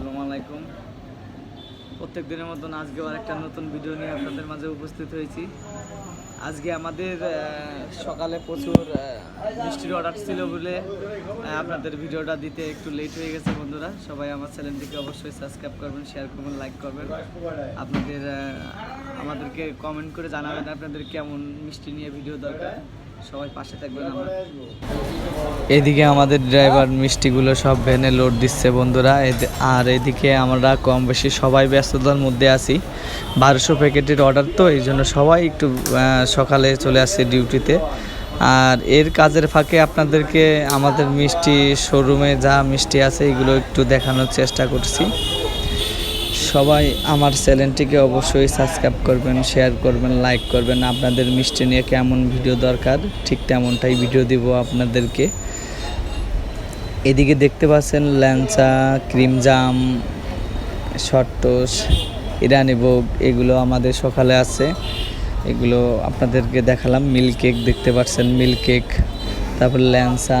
আসসালামু আলাইকুম। প্রত্যেক দিনের মতন আজকেও আরেকটা নতুন ভিডিও নিয়ে আপনাদের মাঝে উপস্থিত হয়েছি। আজকে আমাদের সকালে প্রচুর মিষ্টির অর্ডার ছিল বলে আপনাদের ভিডিওটা দিতে একটু লেট হয়ে গেছে বন্ধুরা। সবাই আমার চ্যানেলটিকে অবশ্যই সাবস্ক্রাইব করবেন শেয়ার করবেন লাইক করবেন। আপনাদের আমাদেরকে কমেন্ট করে জানাবেন আপনাদের কেমন মিষ্টি নিয়ে ভিডিও দরকার। সবাই পাশে থাকবেন আমার। এদিকে আমাদের ড্রাইভার মিষ্টিগুলো সব ভ্যানে লোড দিচ্ছে বন্ধুরা। আর এদিকে আমরা কম বেশি সবাই ব্যস্ততার মধ্যে আছি। বারোশো প্যাকেটের অর্ডার তো, এই জন্য সবাই একটু সকালে চলে আসছে ডিউটিতে আর এর কাজের ফাঁকে আপনাদেরকে আমাদের মিষ্টি শোরুমে যা মিষ্টি আছে, এগুলো একটু দেখানোর চেষ্টা করছি। সবাই আমার চ্যানেলটিকে অবশ্যই সাবস্ক্রাইব করবেন শেয়ার করবেন লাইক করবেন। আপনাদের মিষ্টি নিয়ে কেমন ভিডিও দরকার? ঠিক তেমনটাই ভিডিও দিব আপনাদেরকে। এদিকে দেখতে পাচ্ছেন ল্যাংচা, ক্রিম জাম শর্টস ইরানি ভোগ, এগুলো আমাদের সকালে আছে। এগুলো আপনাদেরকে দেখালাম। মিল্ক কেক দেখতে পাচ্ছেন মিল্ক কেক তারপর ল্যাংচা।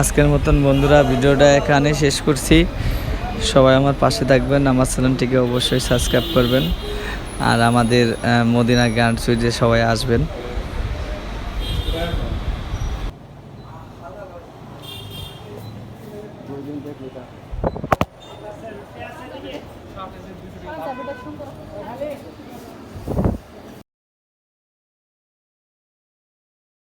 আজকের মতন বন্ধুরা ভিডিওটা এখানে শেষ করছি। সবাই আমার পাশে থাকবেন, আমার চ্যানেলটিকে অবশ্যই সাবস্ক্রাইব করবেন। আর আমাদের মদিনা গান সুইজে সবাই আসবেন।